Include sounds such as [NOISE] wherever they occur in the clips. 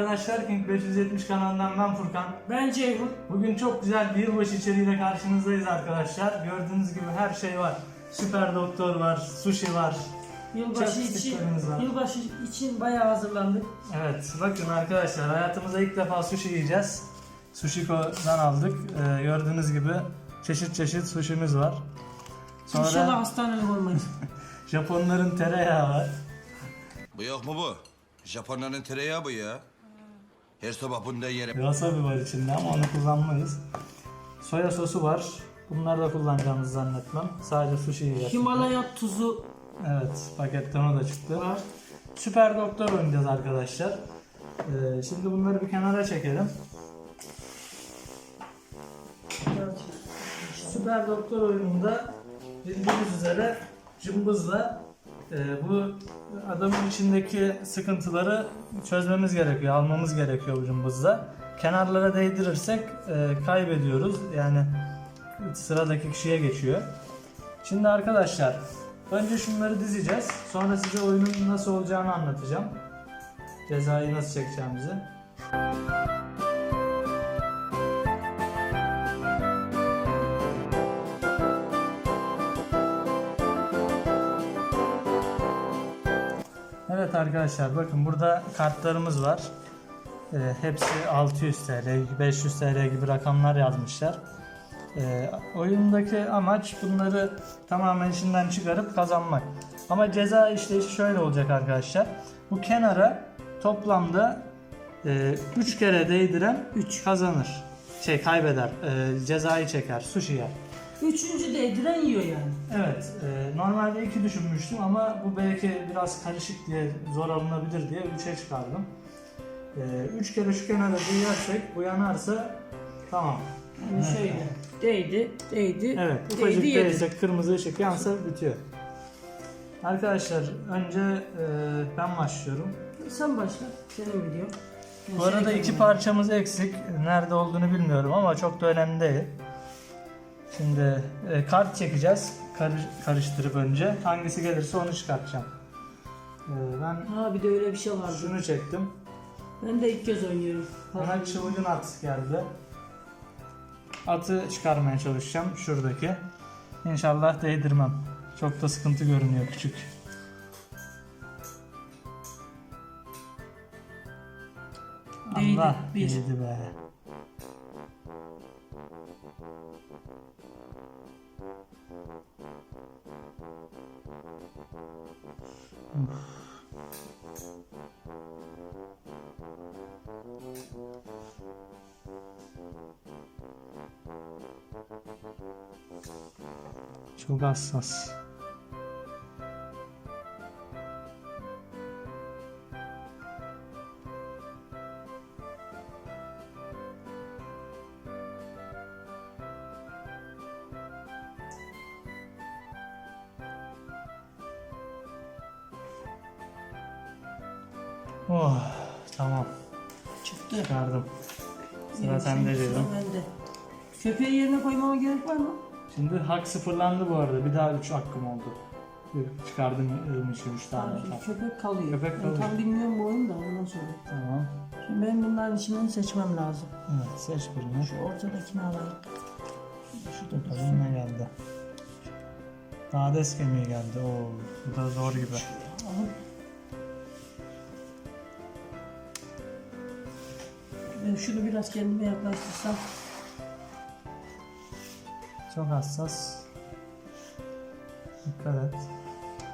arkadaşlar King 570 kanalından ben Furkan. Ben Ceyhun. Bugün çok güzel bir yılbaşı içeriğiyle karşınızdayız arkadaşlar. Gördüğünüz gibi her şey var. Süper doktor var, sushi var. Yılbaşı için, var. yılbaşı için bayağı hazırlandık. Evet bakın arkadaşlar hayatımızda ilk defa sushi yiyeceğiz. Sushiko'dan aldık. Ee, gördüğünüz gibi çeşit çeşit sushimiz var. Sonra İnşallah hastanelik olmayız. [LAUGHS] Japonların tereyağı var. Bu yok mu bu? Japonların tereyağı bu ya. Her sabah bundan yerim. Wasabi var içinde ama onu kullanmayız. Soya sosu var. Bunları da kullanacağımızı zannetmem. Sadece sushi yiyeceğiz. Himalaya tuzu Evet paketten o da çıktı. var. Süper Doktor oynayacağız arkadaşlar. Ee, şimdi bunları bir kenara çekelim. Süper Doktor oyununda bildiğiniz üzere cımbızla bu adamın içindeki sıkıntıları çözmemiz gerekiyor, almamız gerekiyor bu cımbızla. Kenarlara değdirirsek e, kaybediyoruz. Yani sıradaki kişiye geçiyor. Şimdi arkadaşlar önce şunları dizeceğiz. Sonra size oyunun nasıl olacağını anlatacağım. Cezayı nasıl çekeceğimizi. Evet arkadaşlar bakın burada kartlarımız var. Ee, hepsi 600 TL, 500 TL gibi rakamlar yazmışlar. Ee, oyundaki amaç bunları tamamen içinden çıkarıp kazanmak. Ama ceza işleyişi şöyle olacak arkadaşlar. Bu kenara toplamda 3 kere değdiren 3 kazanır. Şey kaybeder, e, cezayı çeker, sushi yer. Üçüncü değdiren yiyor yani. Evet, e, normalde 2 düşünmüştüm ama bu belki biraz karışık diye zor alınabilir diye 3'e çıkardım. 3 kere şu kenara değersek bu yanarsa tamam. Yani şöyle. Değdi, değdi, Evet, ufacık değdi, yedi. değilse kırmızı ışık yansa bitiyor. Arkadaşlar önce e, ben başlıyorum. Sen başla. Senin video. Bu arada iki parçamız eksik. Nerede olduğunu bilmiyorum ama çok da önemli değil. Şimdi e, kart çekeceğiz. Karış- karıştırıp önce. Hangisi gelirse onu çıkartacağım. E, ben Ha bir de öyle bir şey vardı. şunu çektim. Ben de ilk kez oynuyorum. Bana çılgın at geldi. Atı çıkarmaya çalışacağım şuradaki. İnşallah değdirmem. Çok da sıkıntı görünüyor küçük. Değdi, Allah bir. değdi be. Çok hassas. Oh, tamam. Çıktı. Çıkardım. Sıra sende bende. Köpeği yerine koymama gerek var mı? Şimdi hak sıfırlandı bu arada. Bir daha 3 hakkım oldu. Çıkardım 3 tane. Tamam, şimdi köpek kalıyor. Köpek ben kalıyor. tam bilmiyorum bu oyunu da ondan sonra. Tamam. Şimdi benim bunların içinden seçmem lazım. Evet seç birini. Şu ortadakini alayım. Şu da ne geldi. Dades kemiği geldi. Oo, bu da zor gibi. Ama şunu biraz kendime yaklaştırsam. Çok hassas. Dikkat et.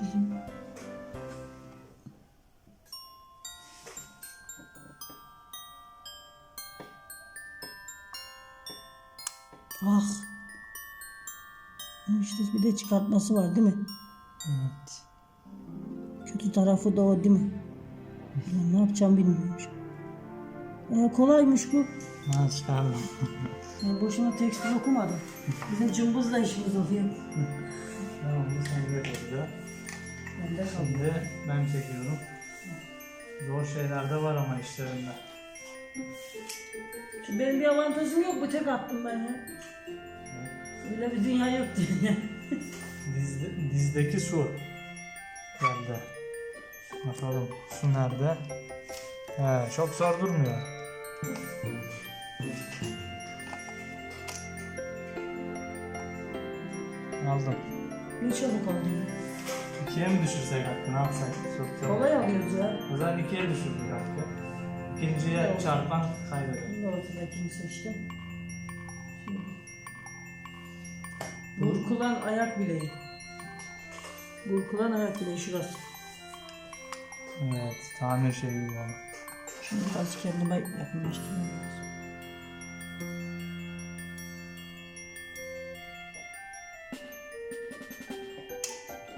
Bizim Ah. İşte bir de çıkartması var değil mi? Evet. Kötü tarafı da o değil mi? Ben ne yapacağım bilmiyorum. Ee, kolaymış bu. Çıkardım. Ben boşuna tekstil okumadım. Bizim cımbızla işimiz oluyor. tamam bu sende kaldı. Bende kaldı. Şimdi ben çekiyorum. Zor şeyler de var ama işlerinde. Şimdi benim bir avantajım yok. Bu tek attım ben ya. Öyle bir dünya yok diye. Dizde, dizdeki su geldi. Bakalım su nerede? He, çok zor durmuyor. Aldım. Ne çabuk ya. İkiye mi düşürsek hakkı ne yapsak? Çok zor. Kolay alıyoruz ya. O zaman ikiye düşürdük hakkı. İkinciye Evet. çarpan kaybeder. Bir ortadakini seçtim. Burkulan ayak bileği. Burkulan ayak bileği şurası. Evet, tamir şeyi ama. Şunu biraz kendime yakınlaştırmam lazım.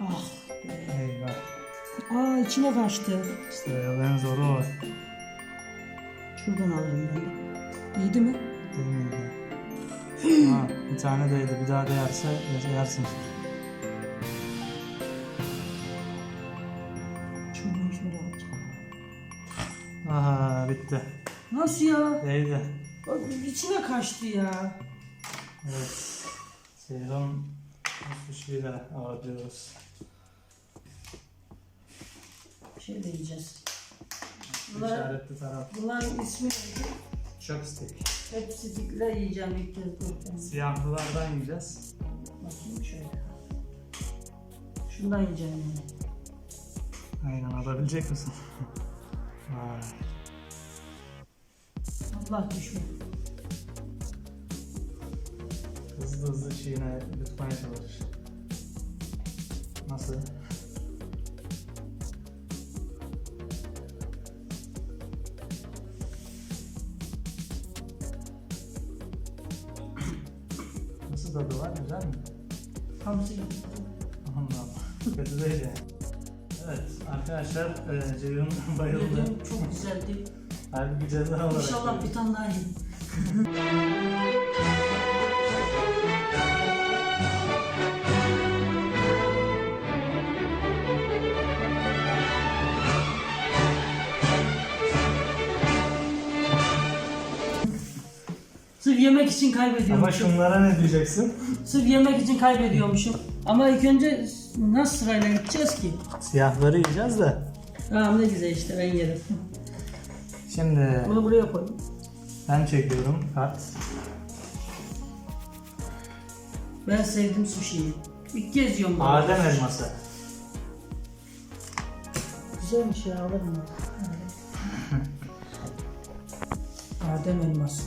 Ah be. Eyvah. Aa içine kaçtı. İşte en zoru o. Şuradan alırım ben de. İyiydi mi? Değil miydi? ha, bir tane değdi. Bir daha değerse yersin. Nasıl ya? Değdi. Bak içine kaçtı ya. Evet. Seyran 63 lira alıyoruz. Bir şey de yiyeceğiz. Bunlar, İşaretli taraf. bunların ismi neydi? Chopstick. Hepsi dikle yiyeceğim ilk kez. Ben Siyahlılardan yiyeceğiz. Bakayım şöyle. Şundan yiyeceğim yani. Aynen alabilecek misin? [LAUGHS] Vay. Allah düşme. Hızlı hızlı çiğne yutmaya çalış. Nasıl? Nasıl tadı var? Güzel mi? Hamsi gibi. Kötü değil yani. Evet arkadaşlar e, Ceyhun [LAUGHS] bayıldı. Çok güzeldi. Halbuki ceza olarak. İnşallah bir tane daha yiyeyim. Sırf yemek için Ama kaybediyormuşum. şunlara ne diyeceksin? Sırf yemek için kaybediyormuşum. Ama ilk önce nasıl sırayla gideceğiz ki? Siyahları yiyeceğiz de. Tamam ne güzel işte ben yerim. Şimdi Bunu buraya koy. ben çekiyorum kart. Ben sevdim sushi'yi. İlk kez yiyorum bunu. Adem elması. Güzelmiş ya alırım ben. [LAUGHS] Adem elması.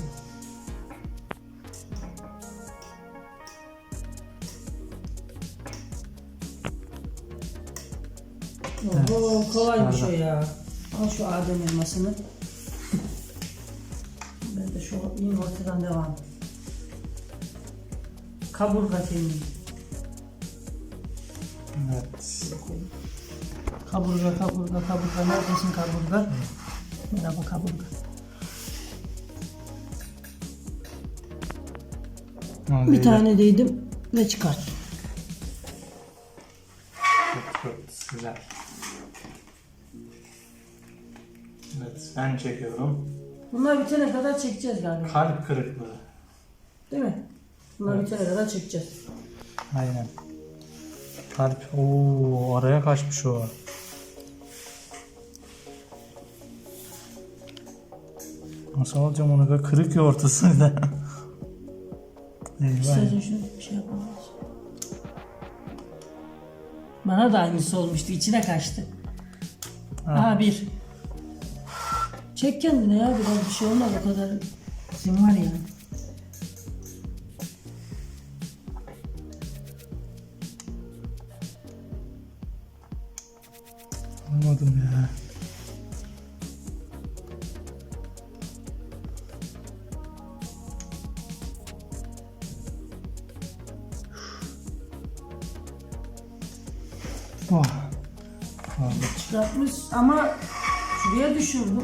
Oho kolaymış o ya. Al şu Adem elmasını. Ortadan devam. Kaburga kemiği. Evet. Kaburga, kaburga, kaburga. Neredesin kaburga? Merhaba kaburga. Bir tane değdim ve çıkart. Çok çok güzel. Evet ben çekiyorum. Bunlar bitene kadar çekeceğiz galiba. Kalp kırıklığı. Değil mi? Bunlar bitene kadar çekeceğiz. Aynen. Kalp. Oo araya kaçmış o. Nasıl alacağım onu be? Kırık ya ortası da. Eyvah. Şunu bir şey yapamayız. Bana da aynısı olmuştu. içine kaçtı. Aha bir. Çek kendine ya biraz bir şey olmaz o kadar. Sizin var ya. Anlamadım ya. Oh. Aldım. Çıkartmış ama şuraya düşürdüm.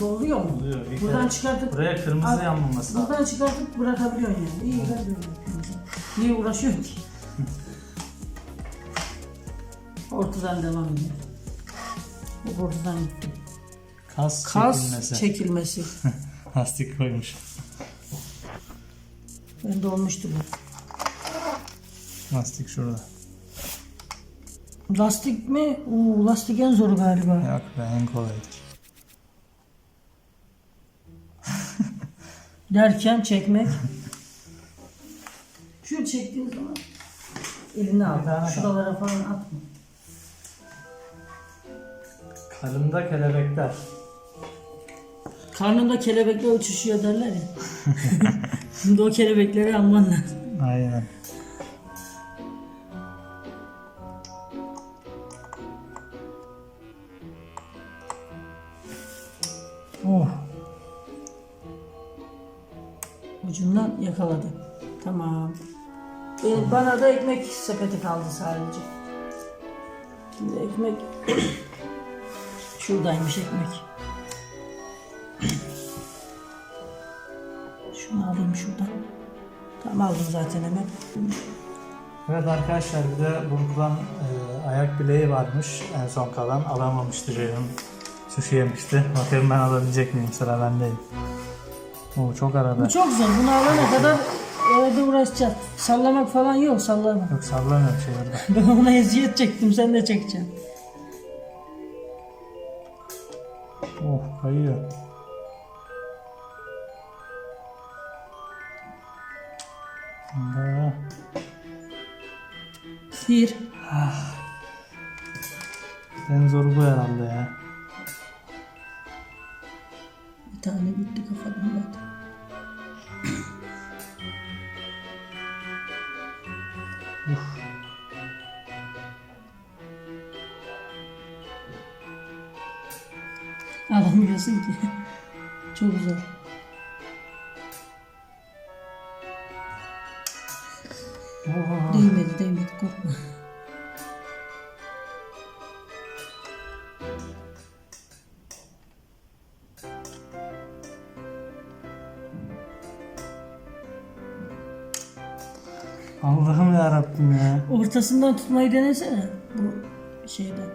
Doluyor mu? Oluyor, bir Buradan kere- çıkartıp Buraya kırmızı Abi, yanmaması lazım. buradan çıkartıp bırakabiliyorsun yani. İyi ben böyle. Niye uğraşıyorsun ki? [LAUGHS] Ortadan devam ediyor. Bu ortadan gitti. Kas, Kas çekilmesi. çekilmesi. [LAUGHS] Lastik koymuş. Ben de olmuştu bu. Lastik şurada. Lastik mi? Oo, lastik en zoru galiba. Yok be en kolayıdır. Derken çekmek. Şunu çektiğin zaman elini al. kal. Şuralara falan atma. Karında kelebekler. Karnında kelebekler uçuşuyor derler ya. [LAUGHS] Şimdi o kelebekleri alman lazım. Aynen. Ucundan yakaladı. Tamam. Ee, bana da ekmek sepeti kaldı sadece. Şimdi ekmek [COUGHS] şuradaymış ekmek. [COUGHS] Şunu alayım şuradan. Tamam aldım zaten hemen. Evet arkadaşlar bir de buradan e, ayak bileği varmış en son kalan alamamıştı Ceyhun. Sushi yemişti. Bakayım ben alabilecek miyim sıra bendeyim. Oo çok arada. Bu çok zor. Bunu alana kadar evde uğraşacağız. Sallamak falan yok sallama. Yok sallamıyor şey orada. [LAUGHS] Ben ona eziyet çektim sen de çekeceksin. Oh kayıyor. Şimdi Bir. en zoru bu herhalde ya. Allah'ım ya Rabbim ya. Ortasından tutmayı denesene. Bu şeyden.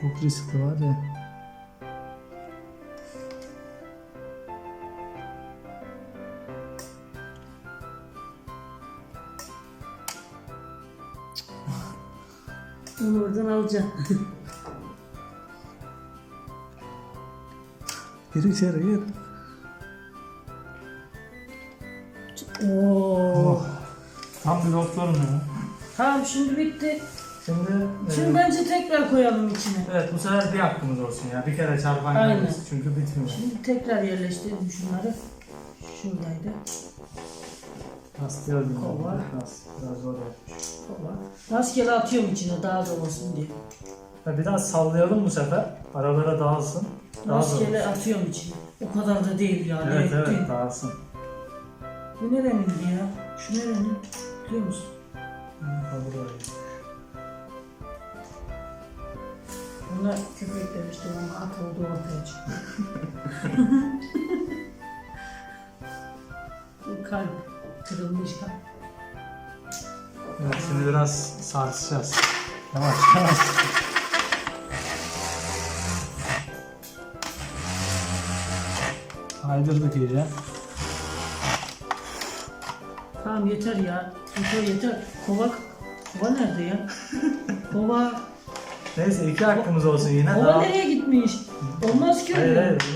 Çok riskli var ya. Onu oradan alacaksın. Gir içeri gir. Tam bir doktorum ya. Tamam şimdi bitti. Şimdi, e, Şimdi bence tekrar koyalım içine. evet bu sefer bir hakkımız olsun ya. Bir kere çarpan Aynen. Çünkü bitmiyor. Şimdi tekrar yerleştirelim şunları. Şuradaydı. Rastlıyorum. Kova. Biraz, biraz zor yapmış. Kova. Rastgele atıyorum içine daha da olsun diye. Ha, biraz sallayalım bu sefer. Aralara dağılsın. Daha zor. Rastgele atıyorum içine. O kadar da değil yani. Evet evet dağılsın. Bu nerenin ya? Şu nerenin? Biliyor musun? Kaldır orayı. Buna köpek demiştim ama at oldu ortaya çıktı. [LAUGHS] Bu kalp. Kırılmış kalp. Evet, şimdi biraz sarsacağız. Yavaş yavaş. Kaydırdık iyice. Tamam yeter ya. Yeter yeter. Kova, kova nerede ya? Kova, Neyse iki hakkımız olsun yine. kova Daha... nereye gitmiş? Olmaz ki Hayır öyle. hayır dur.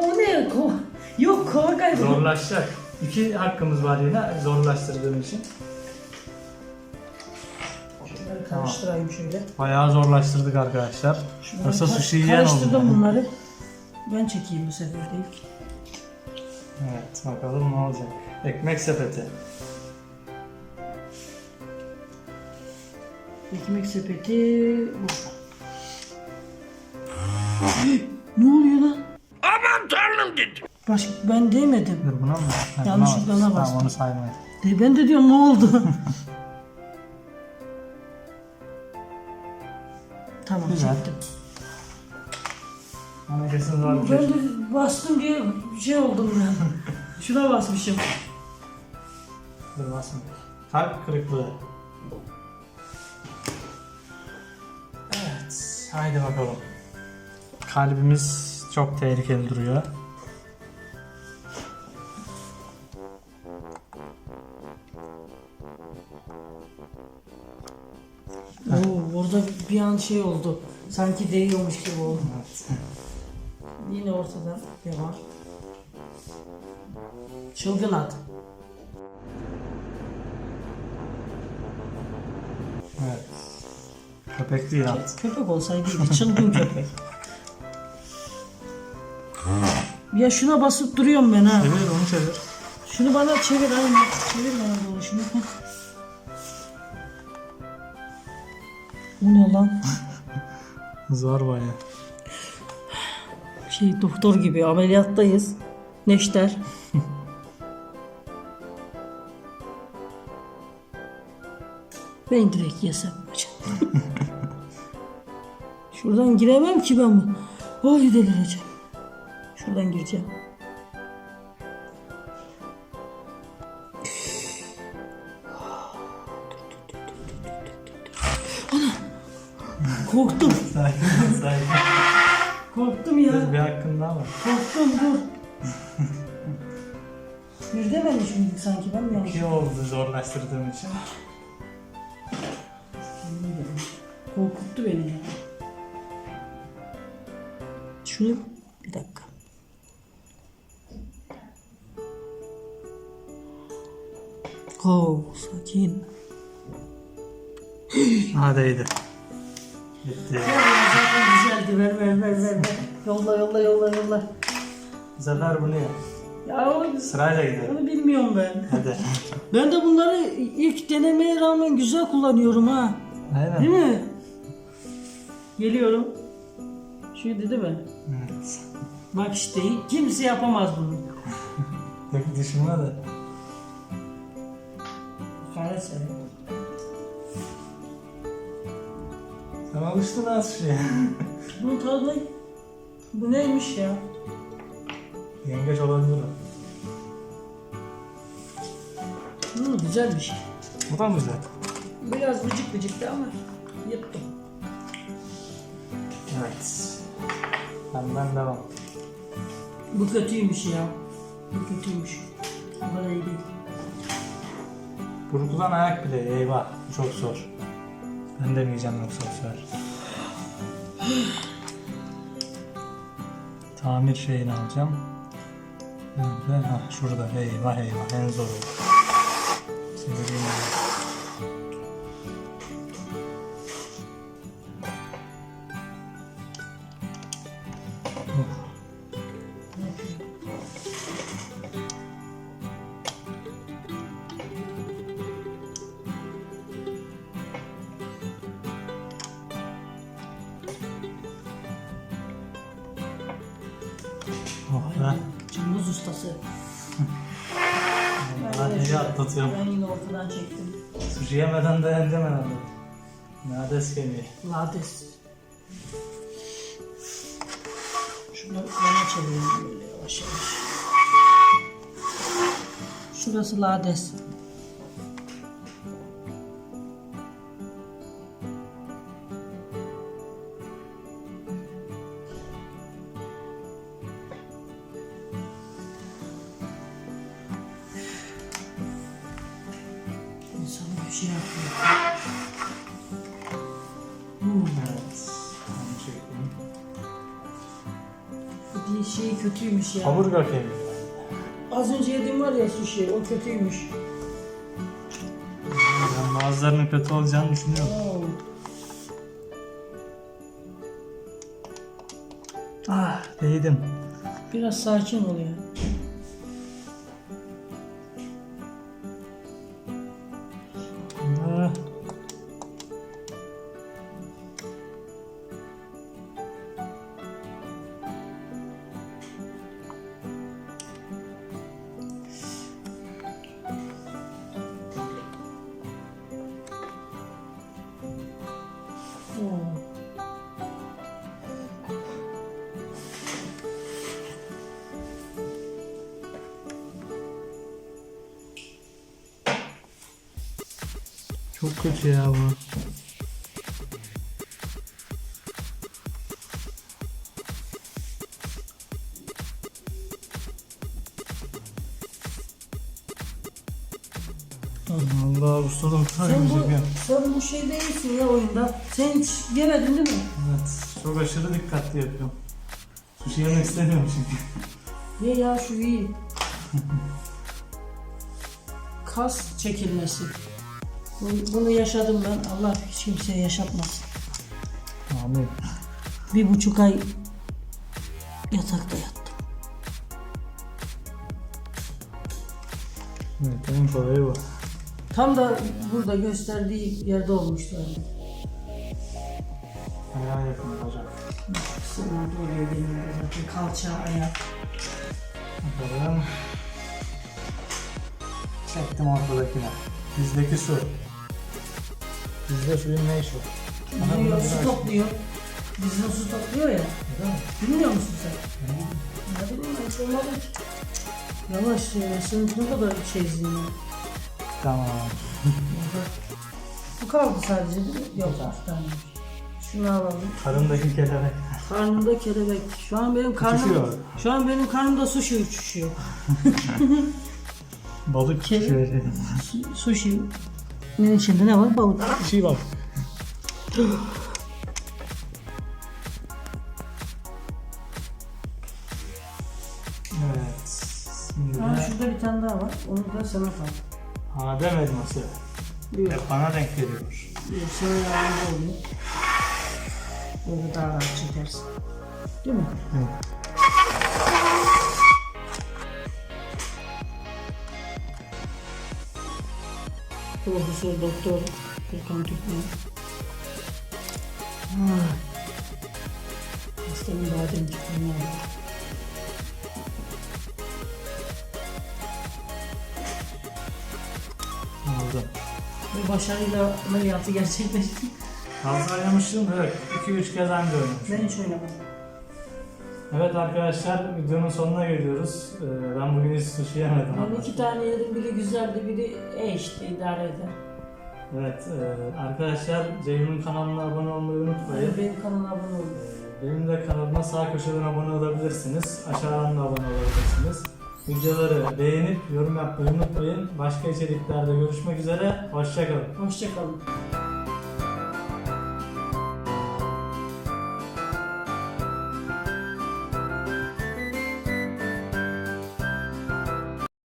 Kova ne? Kova. Yok kova kayboldu. Zorlaşacak. İki hakkımız var yine zorlaştırdığım için. Şunları karıştırayım şöyle. Bayağı zorlaştırdık arkadaşlar. Şunları Yoksa ka- sushi yiyen oldu. Karıştırdım bunları. Ben çekeyim bu sefer de ilk. Evet bakalım ne olacak. Ekmek sepeti. Ekmek sepeti burada. [GASPS] ne oluyor lan? Aman tanrım dedi. Baş, ben değmedim. Dur buna mı? Yanlışlıkla ona bas. bastım. Tamam onu saymayın. De, ben de diyorum ne oldu? [LAUGHS] tamam Güzel. çektim. Zor bir Ben şey. de bastım diye şey oldum ben. [LAUGHS] Şuna basmışım. Dur basma. Kalp kırıklığı. Evet. Haydi bakalım. Kalbimiz çok tehlikeli duruyor. Oo, orada bir an şey oldu. Sanki değiyormuş gibi oldu. Yine ortadan devam. Çılgın at. Evet. Köpek değil at. Köpek olsaydı iyiydi, çılgın köpek. [LAUGHS] Ya şuna basıp duruyorum ben ha. Çevir onu çevir. Şunu bana çevir aynı. Çevir bana doğru şunu. [LAUGHS] Bu ne lan? [LAUGHS] Zor baya. Şey doktor gibi ameliyattayız. Neşter. ben direkt yesem. Şuradan giremem ki ben bu. Ay delireceğim. Şuradan gireceğim. Ana! Korktum. [LAUGHS] Sakin sakin. Korktum ya. Dur bir hakkın daha var. Korktum dur. Bir dememiş miydik sanki ben mi yanlış? İki oldu zorlaştırdığım için. Korkuttu beni ya. Şunu bir dakika. Oo, sakin. Ha değdi. Bitti. Güzeldi. Ver ver ver ver. Yolla yolla yolla yolla. Bu sefer bunu yap. Ya o, Sırayla gidelim. onu bilmiyorum ben. Hadi. Ben de bunları ilk denemeye rağmen güzel kullanıyorum ha. Aynen. Değil mi? Geliyorum. Şuydu değil mi? Evet. Bak işte kimse yapamaz bunu. [LAUGHS] Tek düşünme de. Kara seni. Sen alıştın az [LAUGHS] şeye. Bunun tadı? Bu neymiş ya? Yengeç olabilir o. Hmm, güzelmiş. Bu da mı güzel? Biraz vıcık vıcıktı ama yuttum. Evet. Benden devam. Bu kötüymüş ya. Bu kötüymüş. Bu kadar iyi değil. Burkulan ayak bile eyvah. Çok zor. Ben demeyeceğim yoksa bu sefer. Tamir şeyini alacağım. Nerede? Ha şurada. Eyvah eyvah. En zor o. Sushi yemeden dayanacağım herhalde. Nades kemiği. Lades. Şunu yana çevireyim böyle yavaş yavaş. Şurası lades. Ya. Kaburga kemiği. Az önce yediğim var ya sushi o kötüymüş. Ben bazılarının kötü olacağını düşünüyorum. Oo. Ah değdim. Biraz sakin ol ya. Kötü ya bu. Allah ustalım Sen bu, ya. sen bu şey değilsin ya oyunda. Sen hiç yemedin değil mi? Evet çok aşırı dikkatli yapıyorum. Sushi yemek istemiyorum çünkü. Ye ya şu iyi. [LAUGHS] Kas çekilmesi. Bunu, yaşadım ben. Allah hiç kimseye yaşatmasın. Amin. Bir buçuk ay yatakta yattım. Evet, en kolayı bu. Tam da burada gösterdiği yerde olmuştu. Yani. Ayağa yakın hocam. Sınırda oluyor genelde zaten. Kalça, ayak. Bakalım. Çektim ortadakine. Bizdeki su. Bizde suyun ne işi var? Aha, Biliyor, bunu su topluyor. Bizden su topluyor ya. Mi? Bilmiyor musun sen? Ne bileyim ben hiç olmadı. Yavaş ya. Sen ne kadar şeysin ya. Tamam. Bu kaldı sadece değil mi? Yok bir tane. Şunu alalım. Karındaki kelebek. Karnımda kelebek. Şu an benim karnım Uçuşuyor. Şu an benim karnımda sushi uçuşuyor. [LAUGHS] Balık Kele- şöyle. Su- Sushi. Ne içinde ne var? Balık. Bir şey bak. Evet. Şimdi Ha, de şurada bir tane daha var. Onu da sana. Adem elması. Yok. Hep bana denk geliyor. Yok sana yardımcı olayım. Böyle daha rahat çekersin. Değil mi? Yok. Profesör Doktor Furkan Türkmen. Ah. Hastanın badem çıkmıyor. Aldım. Ve başarıyla ameliyatı gerçekleşti. Fazla oynamıştım evet. 2-3 kez anca oynamışım. Ben hiç oynamadım. Evet arkadaşlar videonun sonuna geliyoruz. Ee, ben bugün hiç sushi yemedim. Ben iki tane yedim. Biri güzeldi, biri eşti, idare eder. Evet e, arkadaşlar Ceyhun'un kanalına abone olmayı unutmayın. Benim kanalıma abone olun. Ee, Benim de kanalıma sağ köşeden abone olabilirsiniz. Aşağıdan da abone olabilirsiniz. Videoları beğenip yorum yapmayı unutmayın. Başka içeriklerde görüşmek üzere. Hoşçakalın. Hoşçakalın.